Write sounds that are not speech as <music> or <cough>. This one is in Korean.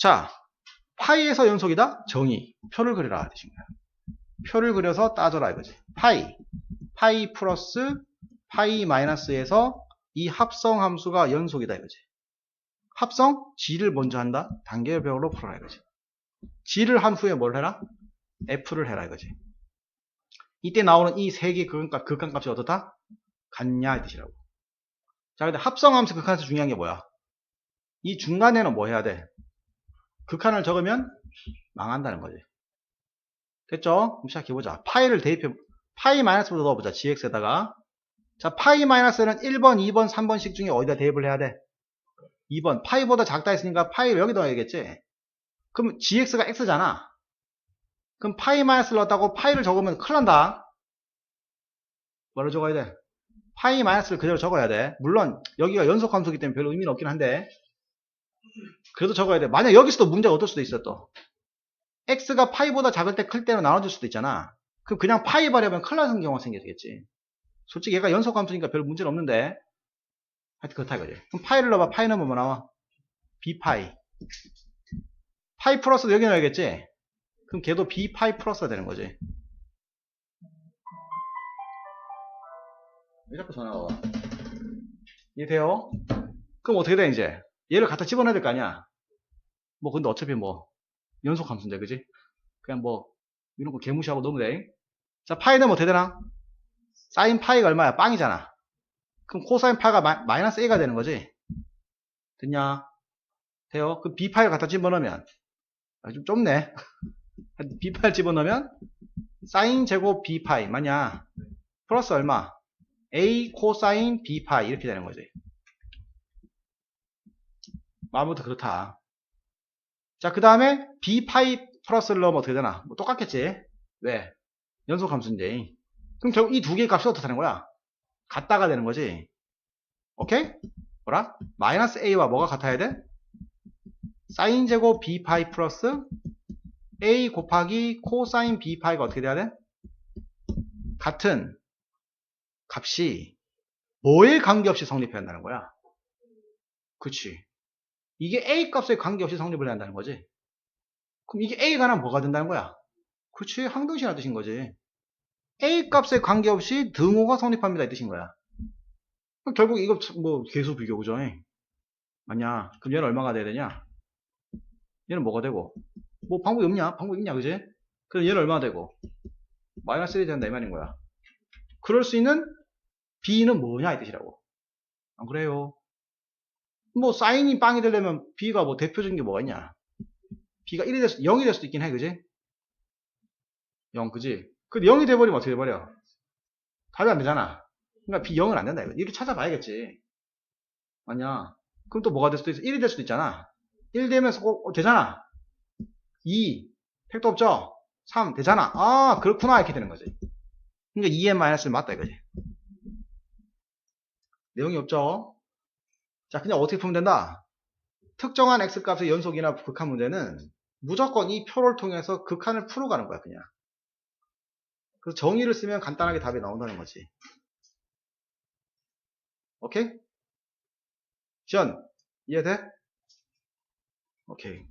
자, 파이에서 연속이다? 정의. 표를 그리라. 뜻인 거야. 표를 그려서 따져라 이거지. 파이. 파이 플러스 파이 마이너스에서 이 합성 함수가 연속이다 이거지. 합성? g를 먼저 한다? 단계별로 풀어라 이거지. g를 한 후에 뭘 해라? f를 해라 이거지. 이때 나오는 이 세개 극한값, 극한값이 어떻다? 같냐 이 뜻이라고. 자, 근데 합성함수 극한에서 중요한 게 뭐야? 이 중간에는 뭐 해야 돼? 극한을 적으면 망한다는 거지. 됐죠? 시작해보자. 파이를 대입해, 파이 마이너스부터 넣어보자. gx에다가. 자, 파이 마이너스는 1번, 2번, 3번씩 중에 어디다 대입을 해야 돼? 2번. 파이보다 작다 했으니까 파이를 여기 넣어야겠지? 그럼 gx가 x잖아. 그럼 파이 마이너스를 넣었다고 파이를 적으면 큰일 난다. 뭐를 적어야 돼? 파이 마이너스를 그대로 적어야 돼. 물론 여기가 연속 함수이기 때문에 별로 의미는 없긴 한데 그래도 적어야 돼. 만약 여기서도 문제가 어떨 수도 있어 또. x가 파이보다 작을 때 클 때는 나눠줄 수도 있잖아. 그럼 그냥 파이 발휘하면 큰일 나는 경우가 생기겠지. 솔직히 얘가 연속 함수니까 별 문제는 없는데 하여튼 그렇다 이거지. 그럼 파이를 넣어봐. 파이 넣으면 뭐 나와? b파이. 파이 플러스도 여기 넣어야겠지? 그럼 걔도 b파이 플러스가 되는 거지. 왜 자꾸 전화가 와? 이해돼요? 그럼 어떻게 돼, 이제? 얘를 갖다 집어넣어야 될 거 아니야? 뭐, 근데 어차피 뭐, 연속 함수인데, 그지? 그냥 뭐, 이런 거 개무시하고 넣으면 돼. 자, 파이는 뭐 어떻게 되나? 사인 파이가 얼마야? 빵이잖아. 그럼 코사인 파가 마, 마이너스 A가 되는 거지? 됐냐? 돼요? 그 B파이를 갖다 집어넣으면, 아, 좀 좁네. <laughs> B파이를 집어넣으면, 사인 제곱 B파이, 맞냐? 플러스 얼마? A 코사인 B파이, 이렇게 되는 거지. 마음부터 그렇다. 자, 그 다음에 B파이 플러스를 넣으면 어떻게 되나? 뭐 똑같겠지? 왜? 연속 함수인데. 그럼 결국 이 두 개의 값이 어떻다는 거야? 같다가 되는 거지. 오케이? 뭐라? 마이너스 A와 뭐가 같아야 돼? 사인 제곱 B파이 플러스 A 곱하기 코사인 B파이가 어떻게 돼야 돼? 같은 값이 뭐에 관계없이 성립해야 한다는 거야? 그치. 이게 A 값에 관계없이 성립을 한다는 거지. 그럼 이게 A가 나 뭐가 된다는 거야? 그치. 항등식이라는 뜻인 거지. A 값에 관계없이 등호가 성립합니다. 이 뜻인 거야. 결국 이거 뭐 계수 비교 그죠? 맞냐? 그럼 얘는 얼마가 돼야 되냐? 얘는 뭐가 되고? 뭐 방법이 없냐? 방법 있냐? 그지? 그럼 얘는 얼마가 되고? 마이너스 1이 된다 이 말인 거야. 그럴 수 있는 B는 뭐냐 이 뜻이라고. 안 그래요? 뭐 사인이 빵이 되려면 B가 뭐 대표적인 게 뭐가 있냐? B가 1이 될 수, 0이 될 수도 있긴 해, 그지? 0, 그지? 그 0이 돼버리면 어떻게 돼버려? 답이 안 되잖아. 그러니까 B 0은 안 된다 이거. 이렇게 찾아봐야겠지. 맞냐? 그럼 또 뭐가 될 수도 있어? 1이 될 수도 있잖아. 1 되면서 꼭 어, 되잖아. 2 택도 없죠? 3 되잖아. 아 그렇구나 이렇게 되는 거지. 그러니까 2n 마이너스 맞다 이거지. 내용이 없죠? 자, 그냥 어떻게 풀면 된다? 특정한 x값의 연속이나 극한 문제는 무조건 이 표를 통해서 극한을 풀어가는 거야, 그냥. 그래서 정의를 쓰면 간단하게 답이 나온다는 거지. 오케이? 시연, 이해돼? 오케이.